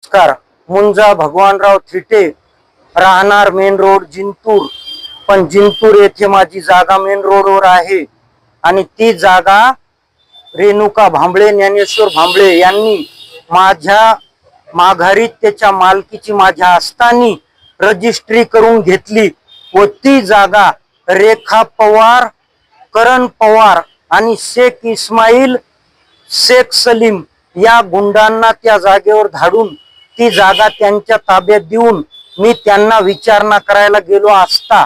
नमस्कार. मुंजा भगवानराव थिटे राहणार main road Jintur. पण जिंतूर येथे माझी जागा मेन रोडवर आहे. आणि ती जागा रेणुका भांबळे ज्ञानेश्वर भांबळे यांनी माझ्या माघारीत त्याच्या मालकीची माझ्या असताना रजिस्ट्री करून घेतली व ती जागा रेखा पवार करण पवार आणि शेख इस्माईल शेख सलीम या गुंडांना त्या जागेवर धाडून ती जागा त्यांच्या ताब्यात देऊन मी त्यांना विचारणा करायला गेलो असता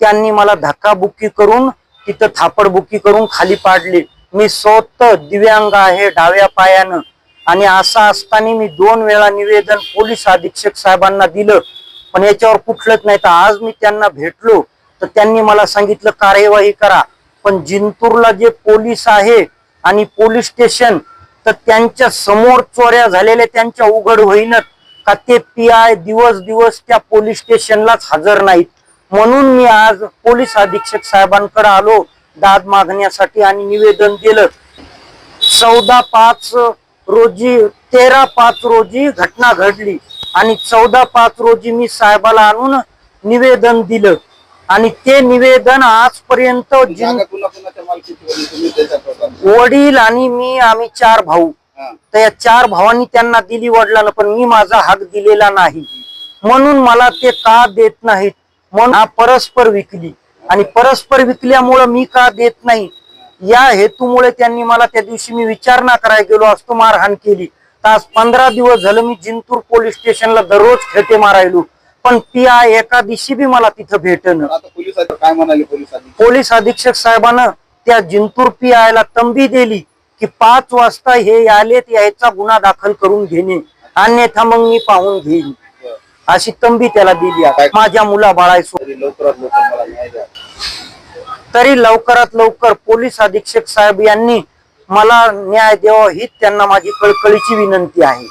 त्यांनी मला धक्काबुक्की करून तिथं थापडबुक्की करून खाली पाडली. मी स्वतः दिव्यांग आहे डाव्या पायानं आणि असं असताना मी दोन वेळा निवेदन पोलीस अधीक्षक साहेबांना दिलं पण याच्यावर कुठलंच नाही. तर आज मी त्यांना भेटलो तर त्यांनी मला सांगितलं कार्यवाही करा. पण जिंतूरला जे पोलीस आहे आणि पोलीस स्टेशन तर त्यांच्यासमोर चोऱ्या झालेल्या त्यांच्या उघड होईनच. का ते पी आय दिवस दिवस त्या पोलीस स्टेशनलाच हजर नाहीत. म्हणून मी आज पोलीस अधीक्षक साहेबांकडे आलो दाद मागण्यासाठी आणि निवेदन दिलं. चौदा पाच रोजी तेरा पाच रोजी घटना घडली आणि चौदा पाच रोजी मी साहेबाला आणून निवेदन दिलं. आणि ते निवेदन आजपर्यंत. वडील आणि मी आम्ही चार भाऊ. तर या चार भावांनी त्यांना दिली वडिलांना पण मी माझा हक दिलेला नाही. म्हणून मला ते का देत नाहीत? म्हणून हा परस्पर विकली. आणि परस्पर विकल्यामुळं मी का देत नाही? या हेतूमुळे त्यांनी मला त्या दिवशी मी विचारणा करायला गेलो असतो मारहाण केली. तर आज पंधरा दिवस झालं मी जिंतूर पोलीस स्टेशनला दररोज खेटे मारायलो. पण आय एका दिवशी बी मला तिथं आता पोलीस काय म्हणाले पोलीस अधीक्षक? साहेबानं त्या जिंतूर पी आयला तंबी दिली की पाच वाजता हे आलेत यायचा गुन्हा दाखल करून घेणे. अन्यथा मग मी पाहून घेईन. अशी तंबी त्याला दिली आहे. माझ्या मुला बाळायसो तरी लवकरात लवकर मला न्याय द्या. तरी लवकरात लवकर पोलीस अधीक्षक साहेब यांनी मला न्याय द्यावा ही त्यांना माझी कळकळीची विनंती आहे.